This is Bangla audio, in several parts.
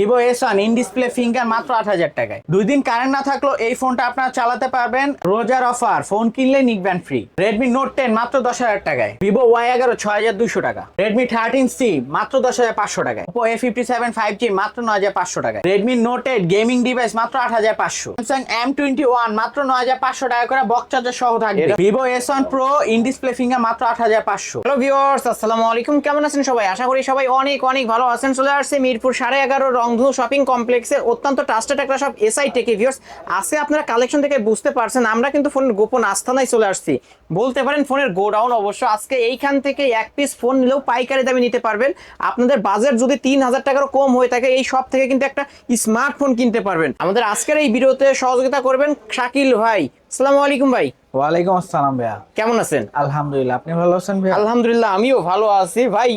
Vivo S one in display finger মাত্র আট হাজার টাকায়। দুই দিন কারেন্ট না থাকলেও এই ফোনটা আপনারা চালাতে পারবেন। রোজার অফার ফোন কিনলে নিকবেন ফ্রি রেডমি নোট টেন মাত্র দশ হাজার টাকায়। ভিভো ওয়াই এগারো ছয় হাজার দুশো টাকা। রেডমি থার্টিন সি মাত্র দশ হাজার পাঁচশো টাকায়। Oppo A fifty seven five G মাত্র নয় হাজার পাঁচশো টাকায়। Redmi Note eight gaming device মাত্র আট হাজার পাঁচশো। স্যামসাং এম টোয়েন্টি ওয়ান মাত্র নয় হাজার পাঁচশো টাকা করে বক্স চার্জার সহ থাকবে। Vivo S one pro in display finger মাত্র আট হাজার পাঁচশো। হ্যালো ভিউয়ার্স আসসালামু আলাইকুম। কেমন আছেন সবাই? আশা করি সবাই অনেক অনেক ভালো আছেন। চলে আসছে মিরপুর সাড়ে এগারো রংধনু শপিং কমপ্লেক্সের অত্যন্ত ট্রাস্টেড একটা সব এসআই টেকে ভিউয়ার্স আজকে আপনারা কালেকশন থেকে বুঝতে পারছেন আমরা কিন্তু ফোনের গোপন আস্থানায় চলে আসছি। বলতে পারেন ফোনের গোডাউন অবশ্য আজকে এইখান থেকে এক পিস ফোন নিলেও পাইকারি দামে নিতে পারবেন। আপনাদের বাজেট যদি তিন হাজার টাকারও কম হয়ে থাকে এই সব থেকে কিন্তু একটা স্মার্টফোন কিনতে পারবেন। আমাদের আজকের এই ভিডিওতে সহযোগিতা করবেন শাকিল ভাই। আসসালামু আলাইকুম ভাই। ওয়ালাইকুম আসসালাম ভাইয়া। কেমন আছেন? আলহামদুলিল্লাহ আপনি ভালো আছেন ভাইয়া? আলহামদুলিল্লাহ আমিও ভালো আছি। ভাই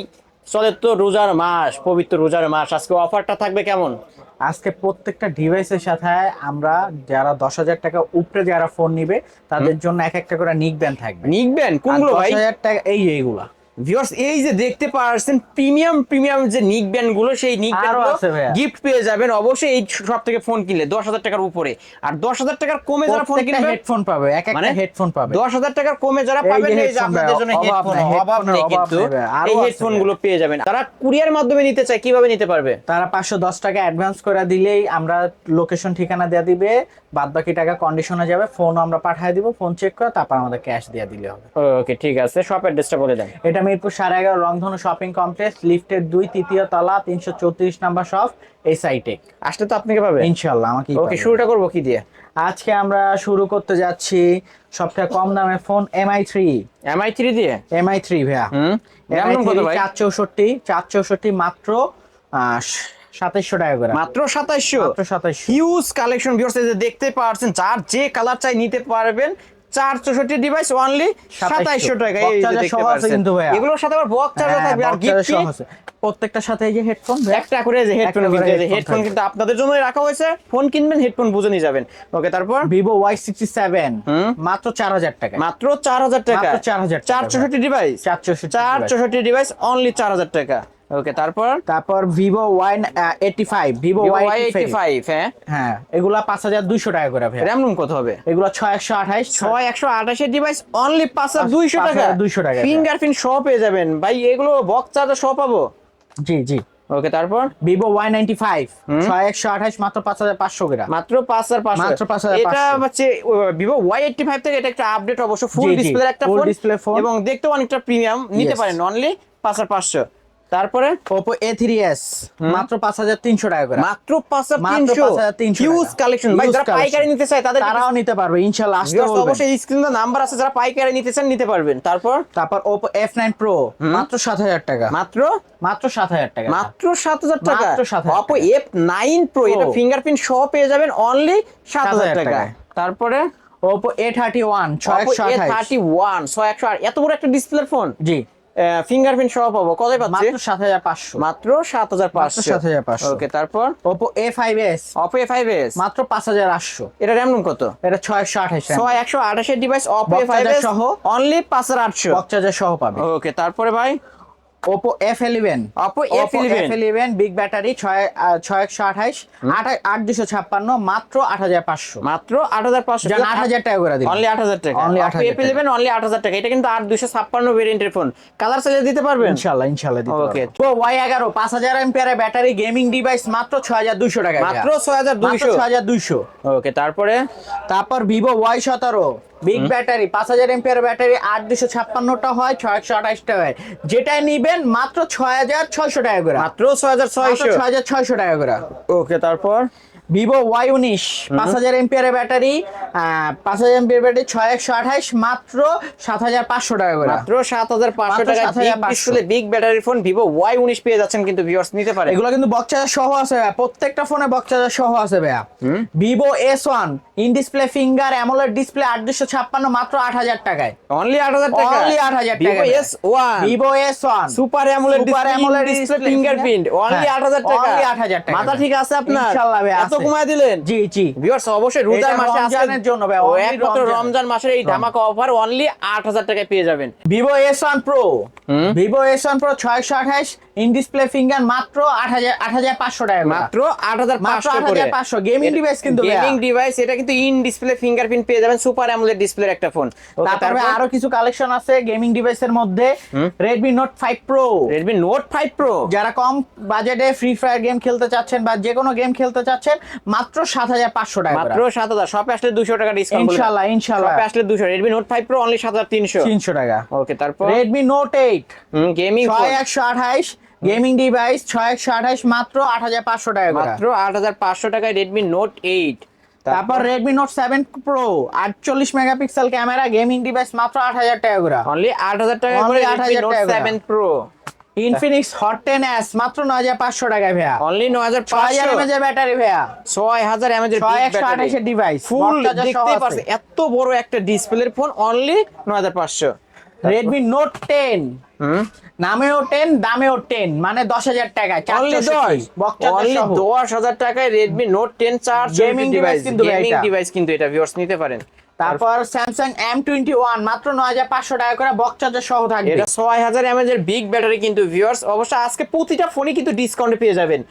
চলে তো রোজার মাস পবিত্র রোজার মাস আজকে অফারটা থাকবে কেমন? আজকে প্রত্যেকটা ডিভাইসের সাথে আমরা যারা দশ হাজার টাকা উপরে যারা ফোন নিবে তাদের জন্য এক একটা করে নিক ব্যান থাকবে। নিক ব্যান? কোনগুলো ভাই? হাজার টাকা এই এইগুলা। ভিউয়ার্স এই যে দেখতে পারছেন প্রিমিয়াম প্রিমিয়াম যে নিক ব্যান্ডগুলো সেই নিক আছে গিফট পেয়ে যাবেন। অবশ্যই এই সব থেকে ফোন কিনলে দশ হাজার টাকার উপরে। আর দশ হাজার টাকার কমে যারা ফোন কিনবে হেডফোন পাবে এক একটা মানে হেডফোন পাবে। দশ হাজার টাকার কমে যারা পাবেন এই যে আপনাদের জন্য হেডফোন অভাব নেই কিন্তু এই হেডফোনগুলো পেয়ে যাবেন। তারা কুরিয়ার মাধ্যমে নিতে চায় কীভাবে নিতে পারবে? তারা পাঁচশো দশ টাকা অ্যাডভান্স করে দিলেই আমরা লোকেশন ঠিকানা দিয়ে দিবে বাদ বাকি টাকা কন্ডিশনে যাবে ফোন আমরা পাঠিয়ে দিব ফোন চেক করে তারপর আমাদের ক্যাশ দিয়ে দিলে হবে। ওকে ঠিক আছে শপ অ্যাড্রেসটা বলে দেন। এটা মিরপুর সাড়ে এগারো রংধনু শপিং কমপ্লেক্স লিফটের দুই তৃতীয় তলা তিনশো চৌত্রিশ নাম্বার শপ এই সাইটে আসলে তো আপনি পাবে ইনশাল্লাহ আমাকে ওকে শুরুটা করব কি দিয়ে? আজকে আমরা শুরু করতে যাচ্ছি সবথেকে কম দামের phone MI three MI three দিয়ে? এমআই থ্রি ভাইয়া। হুম এমআই দাম কত ভাই? চার চৌষট্টি চার চৌষট্টি মাত্র সাতাইশশো টাকা করে। মাত্র সাতাইশশো? মাত্র সাতাইশশো। হিউজ কালেকশন দেখতে পারছেন যার যে কালার চাই নিতে পারবেন চার চৌষট্টি ডিভাইস অনলি সাতাইশশো। টাকা। যে সহ আছে কিন্তু ভাইয়া। এগুলোর সাথে আবার বক্স চার্জার থাকবে। আর গিফট প্রত্যেকটার সাথে এই যে হেডফোন একটা করে যে হেডফোন কিনতে headphone হেডফোন কিন্তু আপনাদের জন্যই রাখা হয়েছে। ফোন কিনবেন হেডফোন বুঝে নিয়ে যাবেন। ওকে তারপর? ভিভো ওয়াই সিক্সটি সেভেন মাত্র চার হাজার টাকা। মাত্র চার হাজার টাকা। মাত্র 4,000 টাকা। চার চৌষট্টি ডিভাইস চার চৌষট্টি চার device। চৌষট্টি ডিভাইস অনলি চার হাজার টাকা। ওকে তারপর? তারপর Vivo Y eighty five Vivo Y eighty five হ্যাঁ? হ্যাঁ এগুলা পাঁচ হাজার দুইশো টাকা করে ভাই র্যাম রুম কত হবে? এগুলো ছয় একশো আঠাইশ ছয় একশো আঠাশের ডিভাইস অনলি পাঁচ হাজার দুইশো টাকা। হাজার দুইশো টাকা। ফিঙ্গারপ্রিন্ট সহ পেয়ে যাবেন। ভাই এগুলো বক্স চার্জার সহ পাবো? জি জি। ওকে তারপর? ভিভো ওয়াই নাইনটি ফাইভ ছয় একশো আঠাইশ মাত্র পাঁচ হাজার পাঁচশো গ্রাম। মাত্র পাঁচ হাজার পাঁচশো। মাত্র 5,500 এটা হচ্ছে ভিভো ওয়াই এইটটি ফাইভ থেকে এটা একটা আপডেট অবশ্য ফুল ডিসপ্লে একটা ফোন display phone। এবং দেখতেও অনেকটা প্রিমিয়াম নিতে পারেন অনলি পাঁচ হাজার পাঁচশো। তারপরে? থ্রি এস মাত্র পাঁচ হাজার তিনশো টাকা করে। মাত্র পাঁচ হাজার মাত্র তিনশো 5,300 হিউজ কালেকশন ভাই যারা পাইকারি নিতে চায় তাদের তারাও নিতে পারবে ইনশাল্লাহ আসতে বলবেন অবশ্যই স্ক্রিনে নাম্বার আছে যারা পাইকারি নিতে চান নিতে পারবেন। তারপর? তারপর এফ নাইন প্রো মাত্র সাত হাজার টাকা। মাত্র? মাত্র সাত হাজার টাকা। মাত্র সাত হাজার টাকা? মাত্র 7,000 অপো টাকা। এফ নাইন প্রো এটা ফিঙ্গারপ্রিন্ট সহ পেয়ে যাবেন অনলি সাত হাজার 7,000 টাকা। তারপরে থার্টি ওয়ান ছয় একশো আট এত বড় একটা ডিসপ্লে ফোন জি। ফিঙ্গারপ্রিন্ট সহ পাবো। কত পাচ্ছি? মাত্র সাত হাজার পাঁচশো। মাত্র সাত হাজার পাঁচশো। 7,500 ওকে তারপর? অপো এ ফাইভ এস মাত্র পাঁচ হাজার আটশো। এটা র্যাম কত? এটা ছয় একশো আঠাইশ ছয় একশো আঠাশের ডিভাইস এ ফাইভ সহ। অনলি পাঁচ হাজার আটশো। বক্স চার্জার সহ পাবে। ওকে তারপরে ভাই? Oppo F eleven Oppo F11 F eleven big battery ছয় ছয় একশো আঠাইশ আট আট দুশো ছাপ্পান্ন মাত্র আট হাজার পাঁচশো। মাত্র আট হাজার পাঁচশো। আট হাজার টাকা করে দিন অনলি আট হাজার টাকা। অপো 8,000 এফ ইলেভেন অনলি আট হাজার টাকা। এটা কিন্তু আট দুশো ছাপ্পান্ন ভেরিয়েন্টের ফোন কালার চাইলে দিতে পারবেন? ইনশাল্লাহ ইনশাল্লাহ ওকে তো ওয়াই এগারো পাঁচ হাজার এমপিয়ারের ব্যাটারি গেমিং ডিভাইস মাত্র ছয় হাজার দুশো টাকা। মাত্র ছয় হাজার দুশো ছয় হাজার দুশো ওকে তারপরে? তারপর ভিভো ওয়াই সতেরো। বিগ ব্যাটারি পাঁচ হাজার এমপিয়ার ব্যাটারি আট দুশো ছাপ্পান্নটা হয় ছয় একশো আঠাশটা হয়। যেটাই নিবেন মাত্র ছয় হাজার ছয়শো টাকা করে। মাত্র ছয় হাজার ছয়শো ছয় হাজার ছয়শো টাকা করে। ওকে তারপর? ভিভো ওয়াই উনিশ পাঁচ হাজার এমপিয়ারের ব্যাটারি পাঁচ হাজার এমপিয়ার ব্যাটারি ছয় একশো আঠাইশ মাত্র সাত হাজার পাঁচশো টাকা করে। মাত্র সাত হাজার পাঁচশো টাকা 7,500 display big battery phone Vivo Y উনিশ পেয়ে যাচ্ছেন কিন্তু ভিউয়ার্স নিতে পারে। এগুলো কিন্তু বক্স চার্জার সহ আছে প্রত্যেকটা ফোনে বক্স চার্জার সহ আছে ভাইয়া। Vivo S one in display finger AMOLED display আট দুশো ছাপ্পান্ন মাত্র আট হাজার টাকায়। অনলি আট হাজার টাকা অনলি আট হাজার টাকা S one Vivo S one super AMOLED display AMOLED display display fingerprint only আট হাজার টাকা। Only 8,000 টাকা। মাথা ঠিক আছে আপনার? ইনশাআল্লাহ ভাই, এত কমায় দিলেন? জি জি। ভিউয়ার্স অবশ্যই রোজার মাসে রমজানের জন্য ভাই, একমাত্র রমজান। মাসের এই ধামাকা অফার অনলি আট হাজার টাকায় পেয়ে যাবেন। Vivo S one pro Vivo S one pro ছয়শো আঠাইশ ইন ডিসপ্লে ফিঙ্গার মাত্র আট হাজার আট হাজার পাঁচশো টাকা মাত্র আট হাজার পাঁচশো করে। 8500 gaming device কিন্তু গেমিং ডিভাইস এটা কিন্তু ইন ডিসপ্লে ফিঙ্গারপ্রিন্ট পেয়ে যাবেন সুপার অ্যামোলেড ডিসপ্লের একটা ফোন। তারপরে আরও কিছু কালেকশন আছে গেমিং ডিভাইসের মধ্যে। Redmi Note five pro Redmi Note five pro যারা কম বাজেটে ফ্রি ফায়ার গেম খেলতে চাচ্ছেন বা যে কোনো গেম খেলতে চাচ্ছেন মাত্র সাত হাজার পাঁচশো টাকা মাত্র সাত হাজার। শপে আসলে দুশো টাকা ডিসকাউন্ট ইনশাল্লাহ ইনশাল্লাহ শপে আসলে দুশো। Redmi Note five pro only সাত হাজার তিনশো। তিনশো টাকা। ওকে তারপর? রেডমি নোট এইট গেমিং ছয় একশো আঠাইশ গেমিং ডিভাইস ছয় একশো আঠাইশ মাত্র আট হাজার পাঁচশো টাকা মাত্র আট হাজার পাঁচশো টাকায় রেডমি নোট এইট তারপর রেডমি নোট সেভেন প্রো আটচল্লিশ মেগাপিক্সেল ক্যামেরা গেমিং ডিভাইস মাত্র আট হাজার টাকা করে। অনলি আট হাজার টাকা করে 8,000 টাকা করে। Seven pro Infinix hot ten S মাত্র নয় হাজার পাঁচশো টাকা ভাইয়া। অনলি নয় হাজার ছয় হাজার এমএজ ব্যাটারি ভাইয়া। ছয় হাজার ছয় একশো আঠাশের ডিভাইস ফুল দেখতে পাচ্ছেন এত বড় একটা ডিসপ্লের ফোন অনলি নয় হাজার পাঁচশো। রেডমি নোট টেন নামেও টেন দামেও টেন মানে দশ হাজার টাকায় দশ? হাজার টাকায় রেডমি নোট টেন চার Gaming device কিন্তু গেমিং ডিভাইস কিন্তু এটা ভিউয়ার্স নিতে পারেন। তারপর স্যামসাং এম টোয়েন্টি ওয়ান মাত্র নয় হাজার পাঁচশো টাকা করে বক্স চার্জার সহ থাকবে। এটা ছয় হাজার এমএজ এর বিগ ব্যাটারি কিন্তু ভিউয়ার্স অবশ্য আজকে প্রতিটা ফোনই কিন্তু ডিসকাউন্টে পেয়ে যাবেন।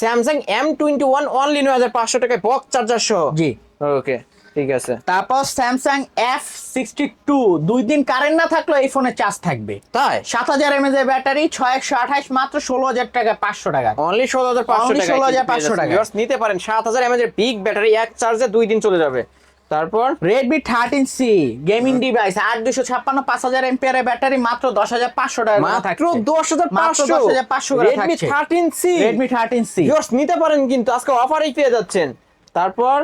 Samsung M twenty one only নয় হাজার পাঁচশো টাকায় বক্স চার্জার সহ। জি। ওকে ঠিক আছে। তারপর স্যামসাং এফ সিক্সটি টু দুই দিন কারেন্ট না থাকলেও এই ফোনে চার্জ থাকবে। তাই? সাত হাজার এমএজ এর ব্যাটারি ছয় একশো আঠাশ মাত্র ষোলো হাজার টাকা পাঁচশো টাকা। অনলি ষোলো হাজার পাঁচশো টাকা 16,500 টাকা। নিতে পারেন সাত হাজার এমএজ এর বিগ ব্যাটারি এক চার্জে দুই দিন চলে যাবে। তারপর? Redmi thirteen C gaming device আট দুশো ছাপ্পান্ন পাঁচ হাজার এমপিআর ব্যাটারি মাত্র দশ হাজার পাঁচশো টাকা মাত্র। দশ হাজার পাঁচশো। 10,500 করে Redmi thirteen C Redmi thirteen C নিতে পারেন কিন্তু আজকে অফারেই পেয়ে যাচ্ছেন। তারপর?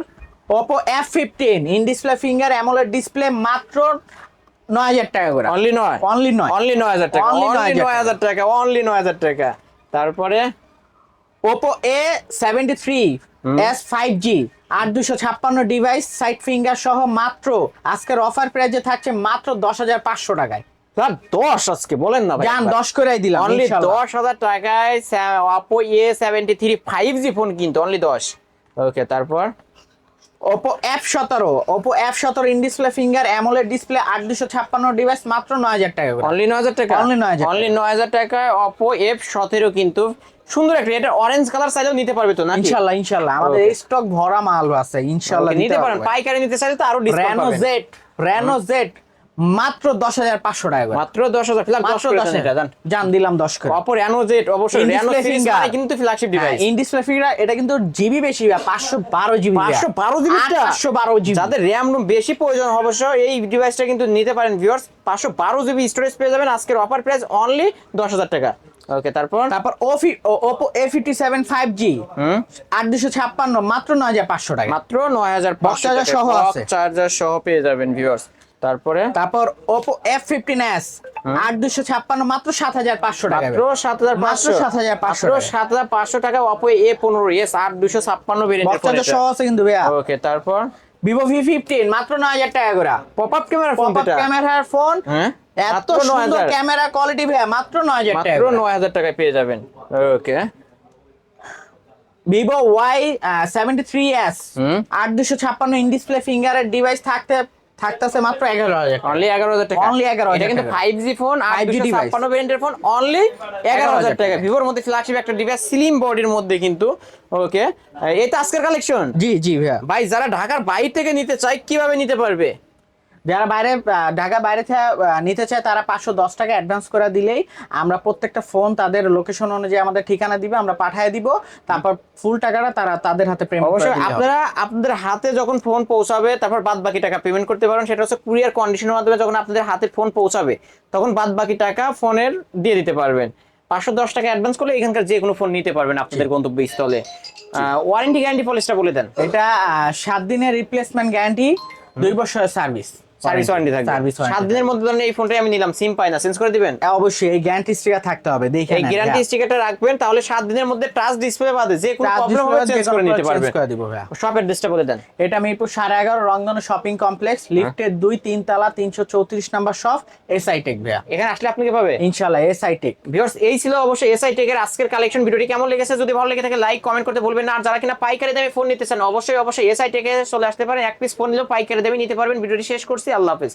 Oppo F fifteen in display finger AMOLED display মাত্র নয় হাজার টাকা করে। অনলি নয়? অনলি নয়। অনলি নয় হাজার টাকা। Only অনলি 9,000 নয় হাজার টাকা। অনলি নয় হাজার টাকা। তারপরে Oppo A seventy three S five G আট দুশো ছাপ্পান্ন ডিভাইস সাইড ফিঙ্গার সহ মাত্র আজকের অফার প্রাইজে থাকছে মাত্র দশ হাজার পাঁচশো টাকায়। স্যার দশ আজকে বলেন না যান দশ করে দিলাম অনলি। দশ হাজার টাকায় Oppo A seventy three five G phone কিন্তু অনলি দশ। ওকে তারপর? ওপো এফ সতেরো ওপো এফ সতেরো in display finger AMOLED display আট দুশো ছাপ্পান্ন ডিভাইস মাত্র নয় হাজার টাকা অনলি নয় হাজার টাকা? Only 9,000 অনলি নয় হাজার টাকায় অপো এফ সতেরো কিন্তু সুন্দর একটা এটা অরেঞ্জ কালার সাইজও নিতে পারবে তো না ইনশাল্লাহ ইনশাল্লাহ। আমাদের এই স্টক ভরা মাল আছে ইনশাল্লাহ নিতে পারেন পাইকারি নিতে চাইলে তো আরও ডিসকাউন্ট পাবেন। রেনো জেড রেনো জেড মাত্র দশ হাজার পাঁচশো টাকা মাত্র দশ হাজার মাত্র দশ দেন জান দিলাম দশ করে। অপো রেনো জেড অবশ্যই রেনো কিন্তু flagship device in display finger এটা কিন্তু জিবি বেশি পাঁচশো বারো জিবি পাঁচশো বারো জিবি পাঁচশো বারো জিবি। যাদের র্যাম বেশি প্রয়োজন অবশ্য এই ডিভাইসটা কিন্তু নিতে পারেন ভিউয়ার্স পাঁচশো বারো জিবি স্টোরেজ পেয়ে যাবেন আজকের অফার প্রাইস অনলি দশ হাজার টাকা। ওকে তারপর? তারপর Oppo A fifty seven five G আট দুশো ছাপ্পান্ন মাত্র নয় হাজার পাঁচশো টাকা। মাত্র নয় হাজার Box charger সহ। চার্জার সহ পেয়ে যাবেন ভিউয়ার্স তারপরে? তারপর আট দুশো ছাপ্পান্ন মাত্র সাত হাজার পাঁচশো টাকা মাত্র সাত হাজার মাত্র পাঁচশো 7,500 মাত্র সাত হাজার পাঁচশো টাকা অপো এ পনেরো এস আট দুশো ছাপ্পান্ন বক্স সহ আছে কিন্তু ভাইয়া। ওকে তারপর? ভি ফিফটিন মাত্র নয় হাজার টাকা করে। Pop up camera phone pop up ক্যামেরার ফোন এত সুন্দর ক্যামেরা কোয়ালিটি ভাইয়া মাত্র নয় হাজার টাকা মাত্র নয় হাজার টাকায় পেয়ে যাবেন। Okay Vivo Y seventy three S আট দুশো ছাপ্পান্ন ইন ডিসপ্লে ফিঙ্গারের ডিভাইস থাকতে থাকতেছে মাত্র এগারো হাজার টাকা। অনলি এগারো হাজার টাকা। Only 11,000 এটা কিন্তু। ফাইভ জি ফোন 5G ছাপ্পান্ন ভেরিয়েন্টের ফোন অনলি এগারো হাজার টাকা। ভিভোর মধ্যে ফ্ল্যাগশিপ একটা ডিভাইস স্লিম বডির মধ্যে কিন্তু ওকে এটা আজকের কালেকশন জি জি ভাইয়া। ভাই যারা ঢাকার বাইরে থেকে নিতে চায় কীভাবে নিতে পারবে? যারা বাইরে ঢাকা বাইরে নিতে চায় তারা পাঁচশো দশ টাকা অ্যাডভান্স করে দিলেই আমরা প্রত্যেকটা ফোন তাদের লোকেশন অনুযায়ী আমাদের ঠিকানা দিবে আমরা পাঠিয়ে দিব। তারপর ফুল টাকাটা তারা তাদের হাতে পেমেন্ট অবশ্যই আপনারা আপনাদের হাতে যখন ফোন পৌঁছাবে তারপর বাদ বাকি টাকা পেমেন্ট করতে পারেন। সেটা হচ্ছে কুরিয়ার কন্ডিশনের মাধ্যমে যখন আপনাদের হাতে ফোন পৌঁছাবে তখন বাদ বাকি টাকা ফোনের দিয়ে দিতে পারবেন। পাঁচশো দশ টাকা অ্যাডভান্স করলে এখানকার যে কোনো ফোন নিতে পারবেন আপনাদের গন্তব্যস্থলে ওয়ারেন্টি গ্যারান্টি পলিসটা বলে দেন। এটা সাত দিনের রিপ্লেসমেন্ট গ্যারান্টি দুই বছরের সার্ভিস সার্ভিস ওয়ারেন্টি থাকবে। সার্ভিস সাত দিনের মধ্যে ধরেন এই ফোনটাই আমি নিলাম সিম পাই না চেঞ্জ করে দিবেন? অবশ্যই এই গ্যারান্টি স্টিকার থাকতে হবে দেখে এই গ্যারান্টি স্টিকারটা রাখবেন তাহলে সাত দিনের মধ্যে টাচ ডিসপ্লে বাদে যে কোনো প্রবলেম হবে চেঞ্জ করে নিতে পারবেন। করে দিব ভাইয়া। শপ অ্যাড্রেসটা বলে দেন। এটা মিরপুর সাড়ে এগারো রংধনু শপিং কমপ্লেক্স লিফটের দুই তিন তালা তিনশো চৌত্রিশ নাম্বার শপ এসআই টেক ভাইয়া। এখানে আসলে আপনি কীভাবে? ইনশাল্লাহ এসআই টেক ভিউয়ার্স এই ছিল অবশ্যই এসআই টেকের আজকের কালেকশন ভিডিওটি কেমন লেগেছে? যদি ভালো লেগে থাকে লাইক কমেন্ট করতে ভুলবেন না। আর যারা কিনা পাইকারি দামে ফোন নিতে চান অবশ্যই অবশ্যই এসআই টেকে চলে আসতে পারেন। এক পিস ফোন নিলেও পাইকারি দামে নিতে পারবেন। ভিডিওটি শেষ করছি। আল্লাহ হাফেজ